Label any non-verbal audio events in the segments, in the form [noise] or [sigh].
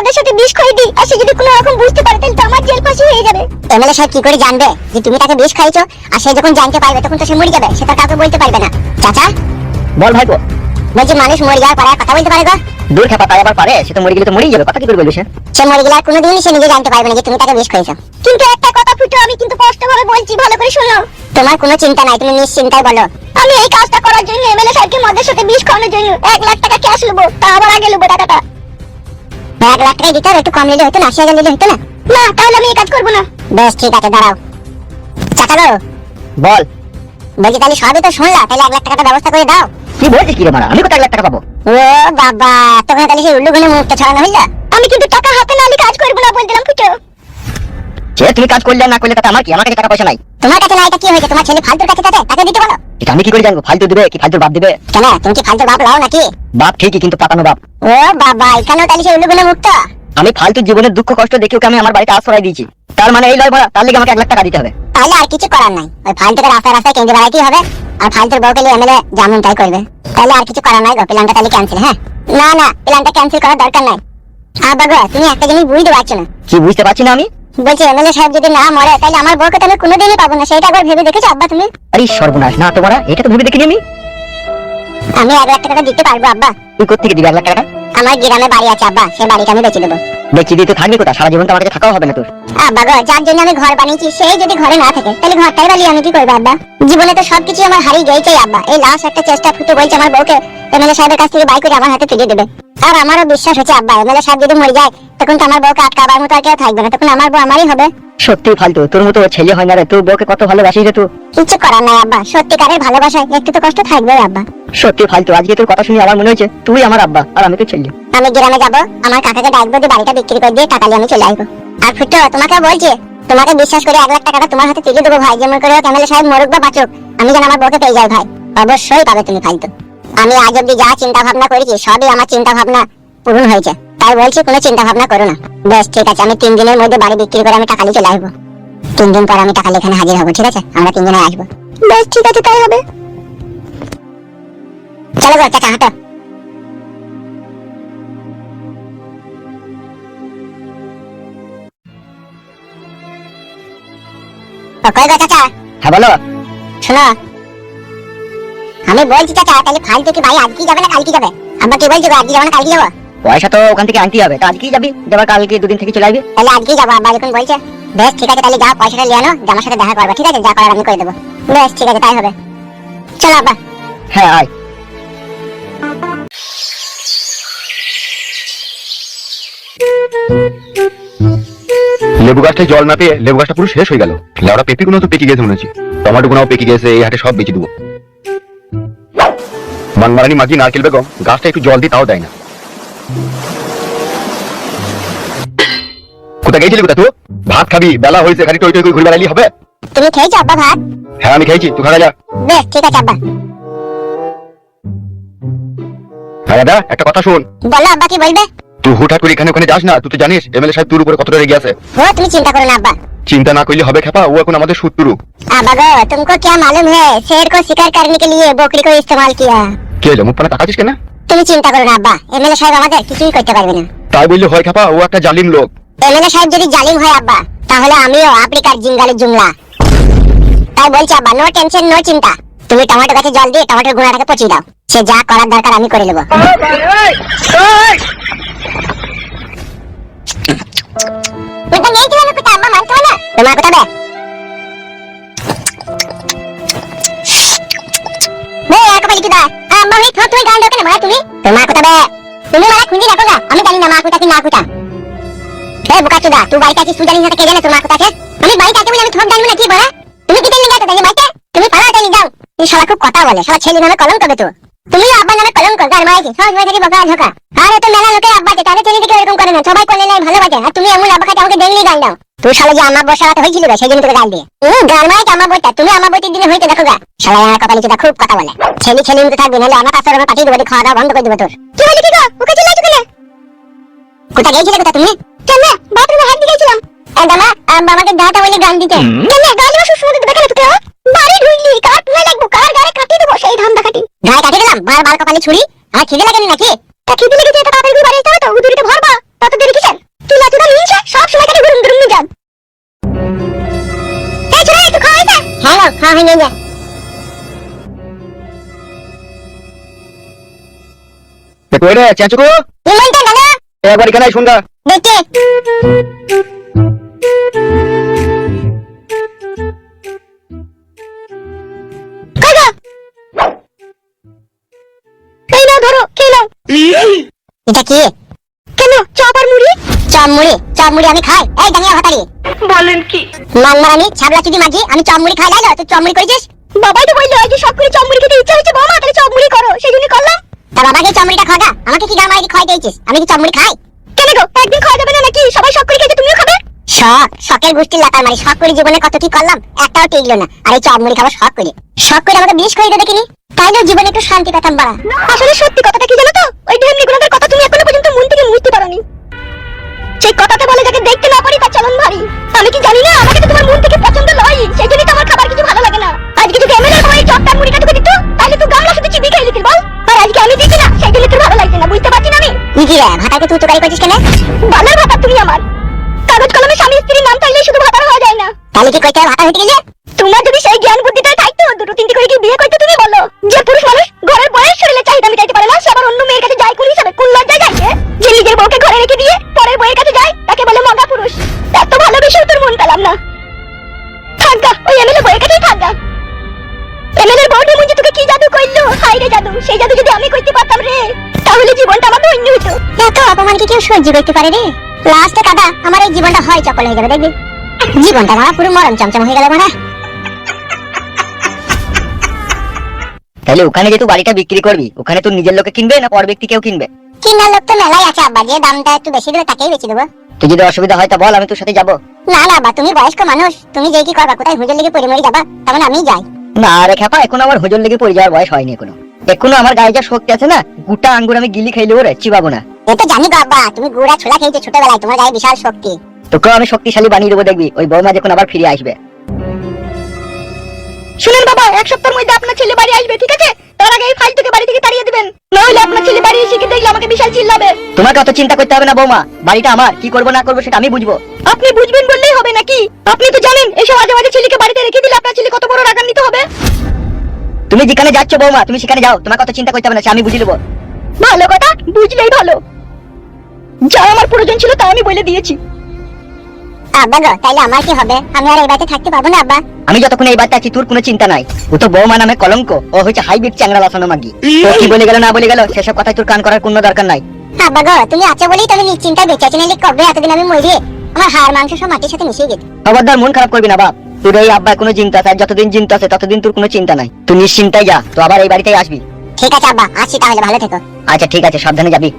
মদের সাথে বিষ খাই দিই আর সে যদি কোনো রকম বুঝতে পারে তাহলে তো আমার জেল ফাঁসি হয়ে যাবে। এমএলএ সাহেব কি করে জানবে যে তুমি তাকে বিষ খাইছো আর সে যখন জানতে পারবে তখন তো সে মরে যাবে সে তো কাউকে বলতে পারবে না। চাচা? বল ভাইপো বলছি মানুষ মরে যাওয়ার পরে কথা বলতে পারে গো। দূর খেপা তাই আবার পারে সে তো মরে গেলে তো মরেই যাবে কথা কি করে বলবি সে? সে মরে গেলে আর কোনোদিনই সে নিজে জানতে পারবে না যে তুমি তাকে বিষ খাইছো। কিন্তু একটা কথা ফুটো আমি কিন্তু স্পষ্ট ভাবে বলছি ভালো করে শোনো। তোমার কোনো চিন্তা নাই তুমি নিশ্চিন্তায় বলো। আমি এই কাজটা করার জন্য এমএলএ সাহেবকে মদের সাথে বিষ খাওয়ানোর জন্য এক লাখ টাকা ক্যাশ নেব তা আবার আগে নেব টাকাটা। এক লাখ টাকা দিতে একটু কম নিলে হতো না আশি হাজার নিলে হতো না। না তাহলে আমি এই কাজ করব না। বেশ ঠিক আছে দাঁড়াও। বল। বলছি তাহলে সবই তো শুনলা তাহলে এক লাখ টাকাটা ব্যবস্থা করে দাও। কি বলছিস কি রে মারা? আমি কত এক লাখ টাকা পাবো। ও বাবা তোকে তাহলে সেই উল্লু গুলো মুখটা ছড়ানো হইলা? আমি কিন্তু টাকা হাতে না নিয়ে কাজ করব না বলে দিলাম সে তুমি কাজ করলে না করলে তাতে আমার কি? আমার কাছে টাকা পয়সা নাই। তোমার কাছে না এটা কি হয়েছে? তোমার ছেলে ফালতুর কাছে থাকে তাকে দিতে বলো। এটা আমি কি করে জানব? ফালতু দিবে কি ফালতুর বাপ দিবে? কেন? তুমি কি ফালতুর বাপ লাও নাকি? বাপ ঠিকই কিন্তু পাতানো বাপ। ও বাবা এখানেও তাহলে সেই উল্লুগুলো মুক্ত? আমি ফালতু জীবনের দুঃখ কষ্ট দেখে ওকে আমি আমার বাড়িতে আশ্রয় দিয়েছি। তার মানে এই লয় ভরা তার লেগে আমাকে এক লাখ টাকা দিতে হবে। তাহলে আর কিছু করার নাই। ওই ফালতুকে রাস্তায় রাস্তায় কেন্দ্রে বেড়াইতেই হবে? আর ফালতুর বউকে নিয়ে এমএলএ যেমন তাই করবে। তাহলে আর কিছু করার নাই গো প্ল্যানটা তাহলে ক্যান্সেল হ্যাঁ? না না প্ল্যানটা ক্যান্সেল করার দরকার নাই। আব্বা গো তুমি একটা জিনিস বুঝতে পারছ না। কি বুঝতে পারছি না আমি? বলছি এমএলএ সাহেব যদি না মরে তাহলে আমার বউকে তাহলে কোনোদিনই পাবো না। সেটা একবার ভেবে দেখেছ আব্বা তুমি? আরে সর্বনাশ। না তোমারা এটা তো ভেবে দেখিনি আমি। আমি এক লাখ টাকা দিতে পারব আব্বা। তুই কোথেকে দিবি এক লাখ টাকা আমার গ্রামে বাড়ি আছে আব্বা। সেই বাড়িটা আমি বেচে দেবো। বেচি দিতে থাকবি কোথা সারা জীবন তো থাকাও হবে না তোর। যার জন্য আমি ঘর বানিয়েছি, সেই যদি ঘরে না থাকে, তাহলে ঘরটাই আমি কি করব আব্বা? জীবনে তো সবকিছু আমার হারিয়ে গেছেই আব্বা। এই লাস্ট একটা চেষ্টা ফুটে বলছে আমার বউকে, এমএলএ সাহেবের কাছ থেকে বাই করে আমার হাতে তুলে দেবে। আর আমারও বিশ্বাস হচ্ছে আব্বা, এমএলএ সাহেব যদি মরে যায়, তখন তো আমার বউকে আটকাবার মতো আর কেউ থাকবে না, তখন আমার বউ আমারই হবে। সত্যি ফালতু। তোর মতো ছেলে হয় না রে। তোর বউকে কত ভালোবাসিস রে তুই? কিছু করার নাই আব্বা। সত্যিকারের ভালোবাসায় একটু তো কষ্ট থাকবে আব্বা। সত্যি ফালতু। আজকে তোর কথা শুনে আমার মনে হয়েছে তুই আমার আব্বা আর আমি তো ছেলে। আমি গ্রামে যাব আমার কাকাকে ডাকবো দিয়ে বাড়িটা বিক্রি করে দিয়ে টাকা নিয়ে আমি চলে আসব। আর ফুটো তোমাকে বলছি তোমাকে বিশ্বাস করে এক লাখ টাকাটা তোমার হাতে তুলে দেবো ভাই। যেমন করে ক্যামেলে সাহেব মরুক বা বাঁচুক আমি যেন আমার বউকে পেয়ে যাই ভাই। অবশ্যই পাবে তুমি ফালতু। আমি আজ অব্দি যা চিন্তা ভাবনা করেছি সবই আমার চিন্তা ভাবনা পূরণ হয়েছে। তাই বলছি কোনো চিন্তা ভাবনা করো না। বেশ ঠিক আছে আমি তিন দিনের মধ্যে বাড়ি বিক্রি করে আমি টাকা নিয়ে চলে আসব। তিন দিন পর আমি টাকা এখানে হাজির হব ঠিক আছে? আমরা তিনজনে আসব। বেশ ঠিক আছে তাই হবে। চলো গো চাচা হাঁটো। কই গো চাচা? হ্যাঁ বলো। শোনো। আমি বলছি চাচা তাহলে ফালতু কি ভাই আজকে যাবে না কালকে যাবে? আব্বা কি বলছো আজকে যাব না কালকে যাব? পয়সা তো ওখান থেকে আনতেই হবে। তা আজকেই যাবি যাবার কালকে দুদিন থেকে চলে আসবি। তাহলে আজকেই যাব আব্বা যখন বলছে বেশ ঠিক আছে তাহলে যাও পয়সাটা নিয়ে আনো আমার সাথে দেখা করবে ঠিক আছে? যা করার আমি করে দেবো। বেশ ঠিক আছে তাই হবে। চলো আব্বা। হ্যাঁ আয়। লেবু গাছটায় জল না পেয়ে লেবু গাছটা পুরো শেষ হয়ে গেল। লেবুটা পেঁপি গুলো তো পেকে গেছে মনে হচ্ছে। টমাটো গুনাও পেকে গেছে এই হাটে সব বেঁচে দেবো। বাংমারানি মাঝি নারকেল বেগম গাছটা একটু জল দিয়ে তাও দেয় না। কোথায় গেছিলি কোথা তুই ভাত খাবি বেলা হয়েছে খালি টই টই করে ঘুরে বেড়ালি হবে তুমি খেয়েছো আব্বা ভাত হ্যাঁ আমি খেয়েছি তুই খাওয়া যা বেশ ঠিক আছে আব্বা হ্যাঁ দাদা একটা কথা শোন বলো আব্বা কি বলবে তুই হুটহাট করে এখানে ওখানে যাস না তুই তো জানিস এমএলএ সাহেব তোর উপরে কতটা রেগে আছে ও তুমি চিন্তা করো না আব্বা চিন্তা না করলে হবে খেপা ও এখন আমাদের শত্রু अब्बा गो तुमको क्या मालूम है शेर को शिकार करने के लिए बकरी को इस्तेमाल किया কে হলো মুখ পানে তাকাচ্ছিস কেন তুমি চিন্তা করো না আব্বা এমএলএ সাহেব আমাদের কিছুই করতে পারবে না তাই বললে হয় খেপা ও একটা জালিম লোক এমএলএ সাহেব যদি জালিম হয় আব্বা তাহলে আমিও আফ্রিকার জিঙ্গালের জুমলা। তাই বলছি আব্বা নো টেনশন নো চিন্তা। তুমি টমেটো গাছে জল দিয়ে টমেটোর গুঁড়াটাকে পচিয়ে দাও। সে যা করার দরকার আমি করে নেব। তোমার কোথা আব্বা মানতে না তোমার কোথা বে? বে আর কপালি কি দা আম্মা হি থো তুই গান দাও কেন মারা তুমি? তোমার কোথা বে? তুমি মারা খুঁজি না আমি জানি না মা কোথা কি না কোথা চুদা তুই বাড়িতে আছিস, তুই জানিস না কে জানে তোর মা কোথা আছে? আমি বাড়িতে আছি বলে আমি থোক জানব না কি বলা? তুমি কি জানি গাতো তাই বাড়িতে? তুমি পালা তাই যাও? এই শালা খুব কথা বলে, শালা ছেলে নামে কলঙ্ক কবে তো। তুমি আব্বা নামে কলঙ্ক গার মারাইছি সহজ হয়ে থেকে বকা ঝোকা। আরে, তো মেলা লোকের আব্বা আছে, তাদের ছেলে দিকে এরকম করে না, সবাই কোলে নেয় ভালোবাসে, আর তুমি এমন আব্বা কাছে আমাকে ডেইলি গাল দাও। তুই শালা যে আমার বসা রাতে হয়েছিল সেই জন্য তোকে গাল দিয়ে। হুম গার মারাইছে আমার বইটা তুমি আমার বইটির দিনে হইতে দেখো গা। শালা, আমার কপালে চুদা খুব কথা বলে। ছেলে ছেলে মতো থাকবে, নাহলে আমার কাছে পাঠিয়ে দেবো খাওয়া দাওয়া বন্ধ করে দেবো তোর। কি বলি কি গো? ওকে চিল্লাইছো কেন? কোথা গেছিলে কোথা তুমি? কেমনে বাথরুমে হাত দিয়েছিলাম এ দামা মামাকে গাটা বলে গান দিতে। কেমনে গাল বসে শুনে দিতে কেন তুই বাড়ি ঢুকলি কার পুয়ে লাগবো? কার গারে কাটি দেবো? সেই ধান্দা কাটি গায়ে কাটি দিলাম বার বার কপালে ছুরি। আর খিদে লাগেনি নাকি? তা খিদে লেগেছে তো তাড়াতাড়ি ঘুরে বাড়ি তো? উদুরিতে ভরবা। তত দেরি কিসের? তুই লাচুদা নিনছে সব সময় কাটি ঘুরুম ঘুরুম যান এই ছোড়া হ্যাঁ খাওয়া হয়ে যায় কই রে চাচুকু? দাদা। এবারে কেন শুনগা নাও এটা কি? কেন চপ আর মুড়ি? চপ মুড়ি চপ মুড়ি আমি খাই। এই ডাঙ্গিয়া ভাতারি। বলেন কি? মানমারানি ছাবলা চুদি মাঝি আমি চপ মুড়ি খাই যাই তুই চপ মুড়ি করেছিস? বাবাই তো বলল আজ সব করে চপ মুড়ি খেতে ইচ্ছা হচ্ছে বৌমা তাহলে চপ মুড়ি করো সেই জন্য করলাম। তা বাবাকে চপ মুড়িটা খাওয়া আমাকে কি গামারি খাওয়াই দিয়েছিস আমি কি চপ মুড়ি খাই? একদিন খাওয়া যাবে না নাকি? সবাই শখ করে খেতে তুমিও খাবে? শখ শখের গোষ্ঠীর লাতার মারি শখ করে জীবনে কত কি করলাম একটাও টিকলো না। আর এই চপ মুড়ি শখ করে। শখ করে আমাকে বিষ করে দেখিনি তাই না জীবনে একটু শান্তি পেতাম বাড়া। আসলে সত্যি কথাটা কি জানো তো? ওই ঢেমনি গুলোদের কথা তুমি এখনও পর্যন্ত মন থেকে মুছতে পারোনি। সেই কথাটা বলে যাকে দেখতে না পারি তার চলন ভারী। আমি কি জানি না আমাকে তো তোমার মন থেকে পছন্দ নয়। সেই জন্যই তো আমার খাবার কিছু ভালো লাগে না। আজকে যদি এমএলএ তোমার চটকার মুড়িটা তোকে দিত তাহলে তুই গামলা শুধু চিবি খেয়ে লিখিস বল। আর আজকে আমি দিচ্ছি না সেই জন্য তোর ভালো লাগছে না বুঝতে পারছি না আমি। কি রে ভাতাকে তুই তোকারি করছিস কেন? বালার ভাতা তুমি আমার। কাগজ কলমে স্বামী স্ত্রীর নাম থাকলে শুধু ভাতার হওয়া যায় না। তাহলে কি কইতে ভাতা হইতে গেলে তোমার যদি সেই জ্ঞান বুদ্ধিটা থাকতো দুটো তিনটে করে কি বিয়ে করতে তুমি বলো? যে পুরুষ মানুষ ঘরের বয়স শরীরে চাহিদা মিটাইতে পারে না সে আবার অন্য মেয়ের কাছে যায় কোন হিসাবে। কোন লজ্জায় যায় যে নিজের বউকে ঘরে রেখে দিয়ে পরের বউয়ের কাছে যায় তাকে বলে মগা পুরুষ। এত ভালোবেসেও তোর মন পেলাম না। থাকগা ওই এমএলএ বউয়ের কাছেই থাকগা এমএলএর বউটা মুঞ্জে তোকে কি জাদু কইলো হাই রে জাদু সেই জাদু যদি আমি করতে পারতাম রে। তাহলে জীবনটা আমার ধন্য হতো। এত অপমান কি কেউ সহ্য করতে পারে রে। লাস্টে কাদা আমার এই জীবনটা হয় চপল হয়ে যাবে দেখবি? জীবনটা আমার পুরো মরম চমচম হয়ে গেল মানে তাহলে ওখানে যে তুই বাড়িটা বিক্রি করবি ওখানে তুই নিজের লোকে কিনবে না পর ব্যক্তি কেউ কিনবে? কিনার লোক তো মেলাই আছে আব্বা যে দামটা একটু বেশি দেবে তাকেই বেশি দেবো। তুই যদি অসুবিধা হয় তা বল আমি তোর সাথে যাব। না না আব্বা তুমি বয়স্ক মানুষ তুমি যে কি করবা কোথায় হুজুর লেগে পড়ে মরে যাবা তেমন আমি যাই। না রে খেপা এখন আমার হোজল লেগে পড়ে যাওয়ার বয়স হয়নি এখনও। এখনও আমার গায়ে যা শক্তি আছে না গোটা আঙ্গুর আমি গিলি খাইলে ওরে চিবাবো না। এ তো জানি গো আব্বা তুমি গুড়া ছোলা খেয়েছো ছোটবেলায় তোমার গায়ে বিশাল শক্তি। তোকেও আমি শক্তিশালী বানিয়ে দেবো দেখবি ওই বৌমা যখন আবার ফিরে আসবে। শুনেন বাবা এক সপ্তাহের মধ্যে আপনার ছেলে বাড়ি আসবে ঠিক আছে? তার আগে এই ফাইলটাকে বাড়ি থেকে তাড়িয়ে দিবেন। নইলে আপনার ছেলে বাড়ি এসে দেখলে আমাকে বিশাল চিল্লাবে। তোমাকে অত চিন্তা করতে হবে না বৌমা বাড়িটা আমার কি করব না করব সেটা আমি বুঝব। আপনি বুঝবেন বললেই হবে নাকি? আপনি তো জানেন এসব আজে বাজে ছেলেকে বাড়িতে রেখে দিলে আপনার ছেলে কত বড় রাগান্বিত হবে। তুমি যেখানে যাচ্ছ বৌমা তুমি সেখানে যাও। তোমাকে অত চিন্তা করতে হবে না আমি বুঝে নেব ভালো কথা বুঝলেই ভালো। যা আমার প্রয়োজন ছিল তা আমি বলে দিয়েছি। আব্বা গো তাইলে আমার কি হবে? আমি আর এই বাড়িতে থাকতে পারব না আব্বা। আমি যতক্ষণ এই বাচ্চা আছি তোর কোনো চিন্তা নাই। ও তো বৌমা নামে কলঙ্ক ও হচ্ছে হাইব্রিড চ্যাংরা লাসানো মাগি। ও কি বলে গেল না বলে গেল সেসব কথাই তোর কান করার কোনো দরকার নাই। আব্বা গো তুমি আছো বলেই তো আমি নিশ্চিন্তায় বেঁচে আছি নাহলে কবে এতদিন আমি মরি আমার হাড় মাংস সব মাটির সাথে মিশিয়ে গেছে। খবরদার মন খারাপ করবি না বাপ। তোর এই আব্বা কোনো চিন্তা আছে? আর যতদিন চিন্তা আছে ততদিন তোর কোনো চিন্তা নাই। তুই নিশ্চিন্তায় যা তো আবার এই বাড়িতেই আসবি। ঠিক আছে আব্বা আসি তাহলে ভালো থেকো। আচ্ছা ঠিক আছে সাবধানে যাবি।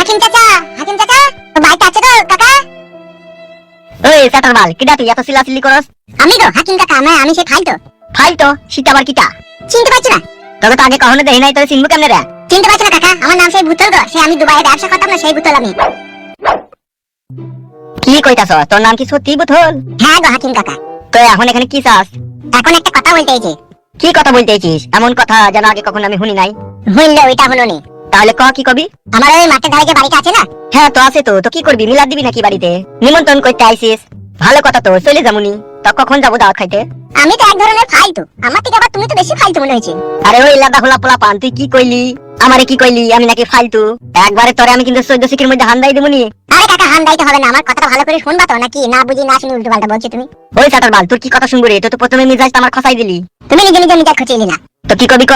হাকিম চাচা! চাটার কিডা তুই এত সিলাসিলি করস? আমি হাকিম কাকা আমি আমি সে ফাইল তো ফাইল তো শীত আবার কিটা? চিনতে পারছি না। তোকে তো আগে কখনো দেখি নাই তোর চিনবো কেমনে রে? চিনতে পারছি না কাকা আমার নাম সেই ভূতল গো সে আমি দুবাইয়ে ব্যবসা করতাম না সেই ভূতল আমি। কি কইতাছ তোর নাম কি সত্যি বুথল হ্যাঁ গো হাকিম কাকা। তো এখন এখানে কি চাস? এখন একটা কথা বলতে কি কথা বলতেছিস এমন কথা যেন আগে কখনো আমি শুনি নাই। হইলে ওইটা হলো নি। তাহলে ক কি কবি? আমার ওই মাঠের ধারে যে বাড়িটা আছে না? হ্যাঁ তো আছে তো। তো কি করবি? মিলাদ দিবি নাকি বাড়িতে? নিমন্ত্রণ করতে আইসিস। ভালো কথা তো চলে যামুনি। তা কখন যাব দাওয়াত খাইতে? আমি তো এক ধরনের ফালতু। আমার থেকে আবার তুমি তো বেশি ফালতু মনে হয়েছে। আরে ওই লাদা হোলা পোলা পান তুই কি কইলি? আমারে কি কইলি? আমি নাকি ফালতু। একবারে তোরে আমি কিন্তু চোদ্দ শিখের মধ্যে হান্দাই দেবনি আরে কাকা হান দাইতে হবে না। আমার কথাটা ভালো করে শুনবা তো নাকি না বুঝি না শুনি উল্টো পাল্টা বলছো তুমি? ওই চাটার বাল তোর কি কথা শুনব রে? তো তো প্রথমে মিজাজ আমার খসাই দিলি। তুমি নিজে নিজে নিজে খুঁচিয়ে না তো কি কবি ক?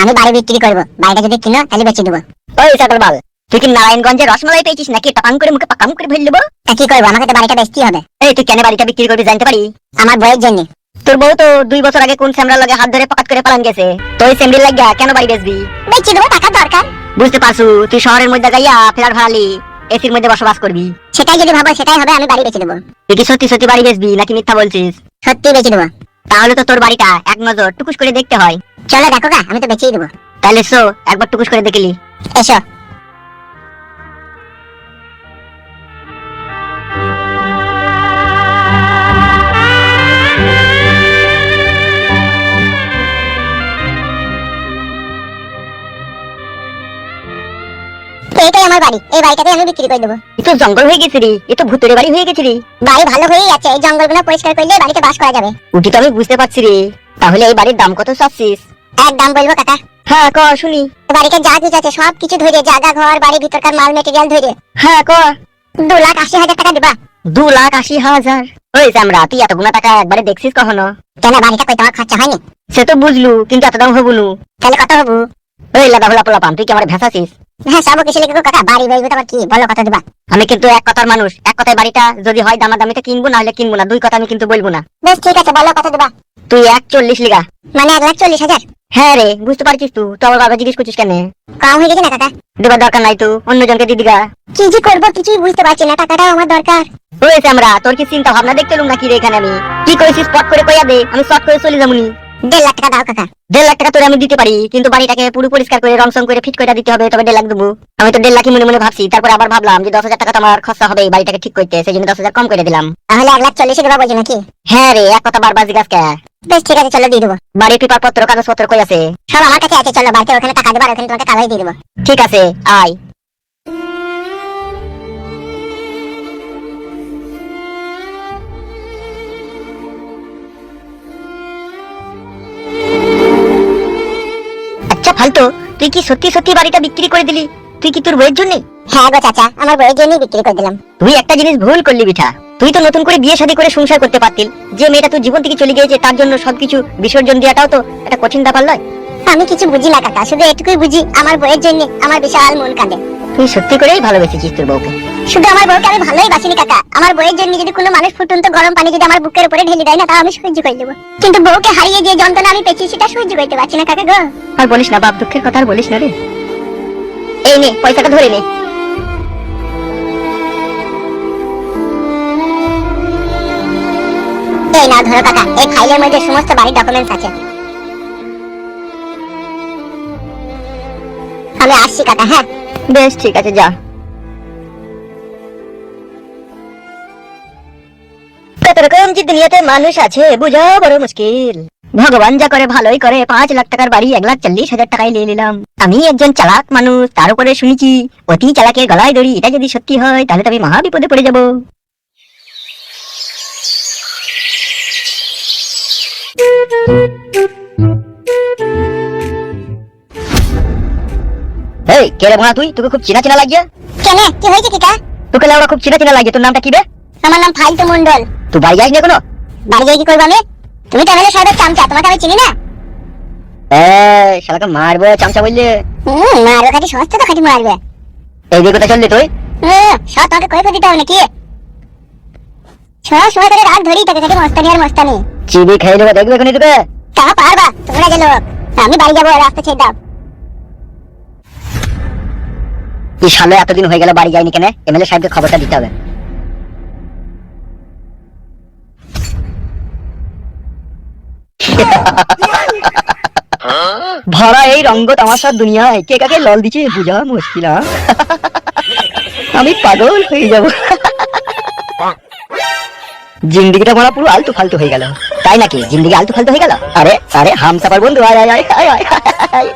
আমি বাড়ি বিক্রি করব বাড়িটা যদি কিনো তাহলে বেচে দেবো। ওই চাটার বাল তুই কি নারায়ণগঞ্জে রসমালাই পেয়েছিস নাকি টাপাং করে মুখে পাকাম করে ফেল দেবো? তা কি করব আমাকে তো বাড়িটা বেচতেই হবে। এই তুই কেন বাড়িটা বিক্রি করবি জানতে পারি? আমার বইয়ের জন্য। তোর বউ তো দুই বছর আগে কোন স্যামরার লগে হাত ধরে পকাত করে পালান গেছে? তো ওই স্যামরির লাগিয়া কেন বাড়ি বেচবি? বেচে দেবো টাকার দরকার। বুঝতে পারছু তুই শহরের মধ্যে যাইয়া ফ্ল্যাট ভাড়ালি এসির মধ্যে বসবাস করবি। সেটাই যদি ভাবো সেটাই হবে আমি বাড়ি বেচে দেবো। তুই কি সত্যি সত্যি বাড়ি বেচবি নাকি মিথ্যা বলছিস? সত্যি বেচে দেবো। তাহলে তো তোর বাড়িটা এক নজর টুকুস করে দেখতে হয়। চলো দেখো গা আমি তো বেঁচেই দেবো। তাহলে সো একবার টুকুস করে দেখিলি এসো। এটাই আমার বাড়ি এই বাড়িটাকে আমি বিক্রি করে দেবো। জঙ্গল হয়ে গেছে রে এ বাড়ি হয়ে গেছে রে। বাড়ি ভালো হয়েই আছে এই জঙ্গলগুলো পরিষ্কার করলে বাড়িতে বাস করা যাবে। উঠি তো আমি বুঝতে পারছি রে। তাহলে এই বাড়ির দাম কত চাচ্ছিস? এক দাম বলব কাকা? হ্যাঁ ক শুনি। বাড়িতে যা কিছু আছে সব কিছু ধরে জায়গা ঘর বাড়ি ভিতরকার মাল মেটেরিয়াল ধরে হ্যাঁ ক। দু লাখ আশি হাজার টাকা দিবা। দু লাখ আশি হাজার। ওই আমরা তুই এতগুলো টাকা একবারে দেখছিস কখনো? কেন বাড়িটা কই তোমার খরচা হয়নি? সে তো বুঝলু কিন্তু এত দাম হবু তাহলে কত হব? ওই লাগা হলা পোলা পান তুই কি আমার ভেসাছিস হ্যাঁ সব কিছু লিখে কাকা বাড়ি বেচবো তোমার কি? বলো কত দিবা। আমি কিন্তু এক কথার মানুষ। এক কথায় বাড়িটা যদি হয় দামা দামিতে কিনবো না হলে কিনবো না। দুই কথা আমি কিন্তু বলব না। বেশ ঠিক আছে বলো কত দিবা। তুই এক চল্লিশ লিগা। মানে এক লাখ চল্লিশ হাজার? হ্যাঁ রে বুঝতে পারছিস তুই তো আমার বাবা জিজ্ঞেস করছিস কেন? কম হয়ে গেছে না কাকা? দেবার দরকার নাই তো অন্যজনকে দিদিগা কি যে করব কিছুই বুঝতে পারছি না টাকাটাও আমার দরকার। রয়েছে আমরা তোর কি চিন্তা ভাবনা দেখতে নাকি রে এখানে আমি? কি করেছিস স্পট করে কইয়া দে আমি শর্ট করে চলে যাবনি দেড় লাখ টাকা দাও কাকা। দেড় লাখ টাকা তোরে আমি দিতে পারি কিন্তু বাড়িটাকে পুরো পরিষ্কার করে রং করে ফিট করে দিতে হবে তবে দেড় লাখ দেবো। আমি তো দেড় লাখই মনে মনে ভাবছি তারপরে আবার ভাবলাম যে দশ হাজার টাকা তো আমার খরচা হবে এই বাড়িটাকে ঠিক করতে সেই জন্য দশ হাজার কম করে দিলাম। তাহলে এক লাখ চল্লিশে দেবা বলছো নাকি? হ্যাঁ রে এক কথা বারবার জিজ্ঞাসা বেশ ঠিক আছে চলো দিয়ে দেবো। বাড়ির পেপার পত্র কাগজ পত্র কই আছে? সব আমার কাছে আছে চলো বাড়িতে ওখানে টাকা ওখানে তোমাকে কাগজ দিয়ে দেবো। ঠিক আছে আয়। ফালতু তুই কি সত্যি সত্যি বাড়িটা বিক্রি করে দিলি? তুই কি তোর বইয়ের জন্য? হ্যাঁ গো চাচা আমার বইয়ের জন্যই বিক্রি করে দিলাম। তুই একটা জিনিস ভুল করলি বিঠা। তুই তো নতুন করে বিয়ে শাদী করে সংসার করতে পারতিল। যে মেয়েটা তোর জীবন থেকে চলে গিয়েছে তার জন্য সবকিছু বিসর্জন দেওয়াটাও তো একটা কঠিন ব্যাপার নয়? আমি কিছু বুঝি না কাকা শুধু এটুকুই বুঝি আমার বইয়ের জন্য আমার বিশাল মন কাঁদে। তুই সত্যি করেই ভালোবেসেছিস তোর বউকে। শুধু আমার বউকে আমি ভালোই বাসিনি কাকা। আমার বইয়ের জন্য যদি কোনো মানুষ ফুটন্ত গরম পানি যদি আমার বুকের উপরে ঢেলে দেয় না তাও আমি সহ্য করে দেবো। কিন্তু বউকে হারিয়ে যে যন্ত্রণা আমি পেয়েছি সেটা সহ্য করতে পারছি না কাকা গো। আর বলিস না বাপ দুঃখের কথা আর বলিস না রে। এই নে পয়সাটা ধরে নে। এই না ধরো কাকা। এই ফাইলের মধ্যে সমস্ত বাড়ির ডকুমেন্টস আছে। আমি আসছি কাকা হ্যাঁ? বেশ, ঠিক আছে, যা। কত রকম যে দুনিয়াতে মানুষ আছে বোঝা বড় মুশকিল। ভগবান যা করে, ভালোই করে। পাঁচ লাখ টাকার বাড়ি, এক লাখ চল্লিশ হাজার টাকায় নিয়ে নিলাম। আমি একজন চালাক মানুষ, তার উপরে শুনেছি, অতি চালাকের গলায় দড়ি, এটা যদি সত্যি হয়, তাহলে তো আমি মহা বিপদে পড়ে যাব। এই কে রে তুই? তোকে খুব চেনা চেনা লাগছে? কেন? কি হয়েছে কিকা তোকে লাউড়া খুব চেনা চেনা লাগছে। তোর নামটা কি রে? আমার নাম ফাইলতু মন্ডল তুই বাড়ি যাস না কোনো বাড়ি গিয়ে কি করব আমি? তুমি তো এমএলএ সাহেবের চামচা তোমাকে আমি চিনি না? এই শালাকে মারবো চামচা বললে। হুম মারবে খাটি সস্তা তো খাটি মারবে। এই দিকে কোথায় চললি তুই? হুম সব তোমাকে কয়ে দিতে হবে নাকি? সব সময় করে রাগ ধরেই থাকে খাটি মস্তানি আর মস্তানি। চিবি খেয়ে নেব দেখবে এখনই তোকে? তা পারবা তোমরা যে লোক। আমি বাড়ি যাব রাস্তা ছেড়ে দাও। কি সালে এতদিন হয়ে গেল বাড়ি যায়নি কেন? এমএলএ সাহেবকে খবরটা দিতে হবে। ভরা এই রঙ্গ তামাশার দুনিয়ায় কে কাকে লল দিচ্ছে বুঝা মুশকিল? আমি পাগল হয়ে যাব। জিন্দিগিটা ভরা পুরো আলতু ফালতু হয়ে গেল। তাই নাকি? জিন্দিগি আলতু ফালতু হয়ে গেল? আরে আরে হামসাপার বন্ধু আয় আয় আয় আয় আয়।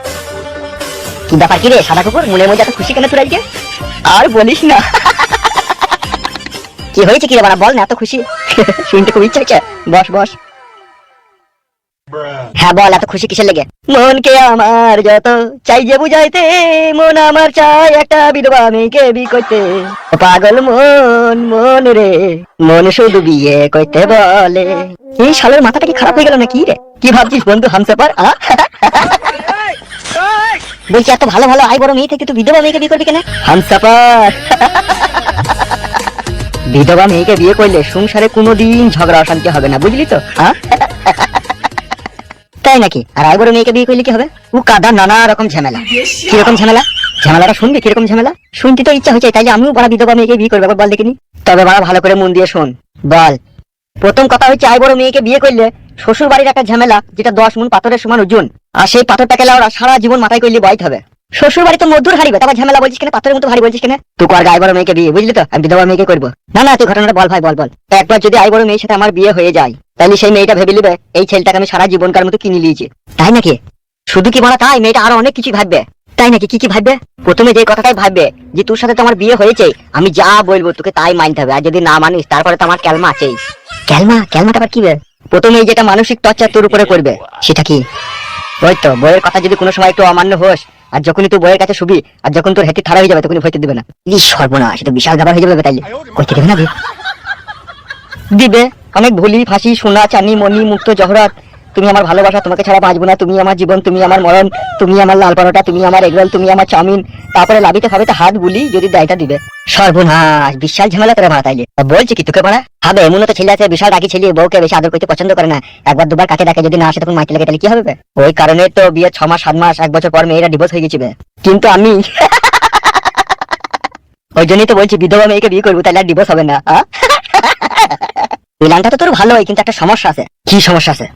কি ব্যাপার কি রে সাদা কুকুর? মনের মধ্যে এত খুশি কেন তোর আজকে? আর বলিস না। কি হয়েছে কি রে বাড়া? বল না এত খুশি। শুনতে খুব ইচ্ছা হচ্ছে। বস বস। হ্যাঁ বল এত খুশি কিসের লেগে? মনকে আমার যত চাই যে বুঝাইতে মন আমার চাই একটা বিধবা মেয়েকে বি করতে। পাগল মন মন রে মন শুধু বিয়ে করতে বলে। এই শালের মাথাটা কি খারাপ হয়ে গেল নাকি রে? কি ভাবছিস বন্ধু হামসে হামসাপার আ? বলছি, এত ভালো ভালো আই বড় মেয়ে থেকে, তুই বিধবা মেয়েকে বিয়ে করবি কেন? হামসাপার [laughs] বিধবা মেয়েকে বিয়ে করলে সংসারে কোনোদিন ঝগড়া অশান্তি হবে না, বুঝলি তো? হ্যাঁ [laughs] তাই নাকি? আর আই বড় মেয়েকে বিয়ে করলে কি হবে? ও কাদা নানা রকম ঝামেলা। কীরকম ঝামেলা? ঝামেলাটা শুনবি, কীরকম ঝামেলা? শুনতে তো ইচ্ছা হচ্ছে, তাই যে আমিও বড় বিধবা মেয়েকে বিয়ে করব বল দেখিনি তবে বড়, ভালো করে মন দিয়ে শোন। বল। প্রথম কথা হচ্ছে আই বড় মেয়েকে বিয়ে করলে শ্বশুর বাড়ির একটা ঝামেলা যেটা দশ মন পাথরের সমান ওজন। আর সেই পাথরটাকে ওরা সারা জীবন মাথায় করলে বয়তে হবে। শ্বশুর বাড়ি তো মধুর হারিবে তারপর ঝামেলা বলছিস কেন? পাথরের মতো ভারী বলছিস কেন? তুই আর বড় মেয়েকে বিয়ে, বুঝলি তো? আমি বিধবা মেয়েকে করব। না না, তুই ঘটনাটা বল ভাই, বল বল। একবার যদি আই বড় মেয়ের সাথে আমার বিয়ে হয়ে যায় তাহলে সেই মেয়েটা ভেবে নিবে, এই ছেলেটাকে আমি সারা জীবনকার মতো কিনে নিয়েছি। তাই নাকি? শুধু কি বলা তাই? মেয়েটা আরও অনেক কিছু ভাববে। তাই নাকি? কি কি ভাববে? প্রথমে যে কথাটাই ভাববে, যে তোর সাথে তো আমার বিয়ে হয়েছে, আমি যা বলব তোকে তাই মানতে হবে। আর যদি না মানিস, তারপরে তো আমার ক্যালমা আছেই। ক্যালমা? ক্যালমাটা আবার কি বে? প্রথমে যেটা মানসিক টর্চার তোর উপরে করবে, সেটা কি? ওই তো বইয়ের কথা যদি কোনো সময় একটু অমান্য হোস, আর যখনই তুই বইয়ের কাছে শুবি, আর যখন তোর হেঁটে ঠাড়া হয়ে যাবে, তখনই ভয়তে দিবে না। ই সর্বনাশ সেটা বিশাল ব্যাপার হয়ে যাবে তাইলে কইতে দেবে না দিবে, অনেক ভুলি, ফাঁসি, সোনা, চানি, মনি, মুক্ত, জহরত। তুমি আমার ভালোবাসা, তোমাকে ছাড়া বাঁচবো না। তুমি আমার জীবন, তুমি আমার মরণ, তুমি আমার লাল পরোটা, তুমি আমার এগরোল, তুমি আমার চাউমিন। তারপরে লাভিতে ফাবিতে হাত বুলি যদি দায়টা দিবে। সর্বনাশ, বিশাল ঝামেলা করে ভাড়া তাইলে। বলছি কি তোকে পারা হবে এমন তো ছেলে আছে, বিশাল রাখি ছেলে, বউকে বেশি আদর করতে পছন্দ করে না। একবার দুবার কাকে ডাকে যদি না আসে, তখন মাইকে লাগে তাহলে কি হবে ওই কারণে তো বিয়ে ছ মাস, সাত মাস, এক বছর পর মেয়েরা ডিভোর্স হয়ে গেছে বে। কিন্তু আমি [laughs] ওই জন্যই তো বলছি, বিধবা মেয়েকে বিয়ে করব তাহলে আর ডিভোর্স হবে না, আ? [laughs] প্ল্যানটা তো তোর ভালো হয়, কিন্তু একটা সমস্যা আছে। কি সমস্যা আছে?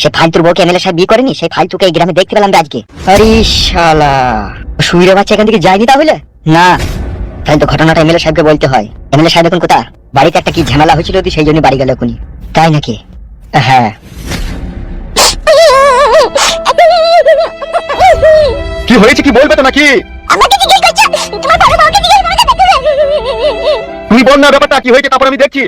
সে ফাইল তোর বউকে এমএলএ সাহেব বিয়ে করেনি? সেই ফাইল তোকে এই গ্রামে দেখতে পেলাম আজকে। আরে শালা সুইরে বাচ্চা এখান থেকে যায়নি তাহলে? না তাহলে তো ঘটনাটা এমএলএ সাহেবকে বলতে হয়। এমএলএ সাহেব এখন কোথা বাড়িতে একটা কি ঝামেলা হয়েছিল তুই সেই জন্য বাড়ি গেল এখনই। তাই নাকি? হ্যাঁ। কি হয়েছে? কি বলবে তো নাকি? আমাকে জিজ্ঞেস করছ তোমার বড় বউকে জিজ্ঞেস করো দেখতে তুমি বল না ব্যাপারটা কি হয়েছে? তারপর আমি দেখছি।